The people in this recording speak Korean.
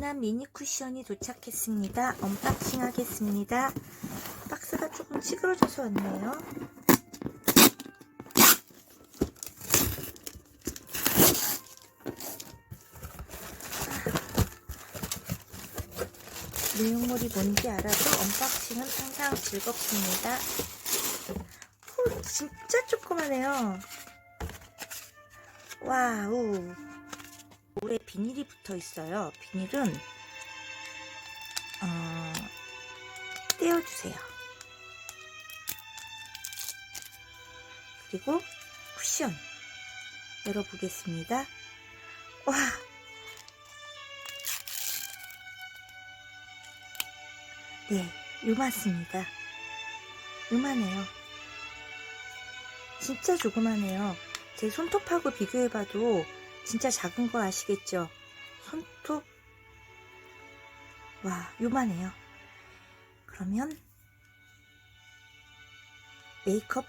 주문한 미니 쿠션이 도착했습니다. 언박싱 하겠습니다. 박스가 조금 찌그러져서 왔네요. 내용물이 뭔지 알아도 언박싱은 항상 즐겁습니다. 오, 진짜 조그마네요. 와우. 볼에 비닐이 붙어 있어요. 비닐은 어, 떼어주세요. 그리고 쿠션 열어보겠습니다. 와, 네, 요맞습니다. 요만해요. 진짜 조그마네요. 제 손톱하고 비교해봐도 진짜 작은 거 아시겠죠? 손톱. 와, 요만해요. 그러면 메이크업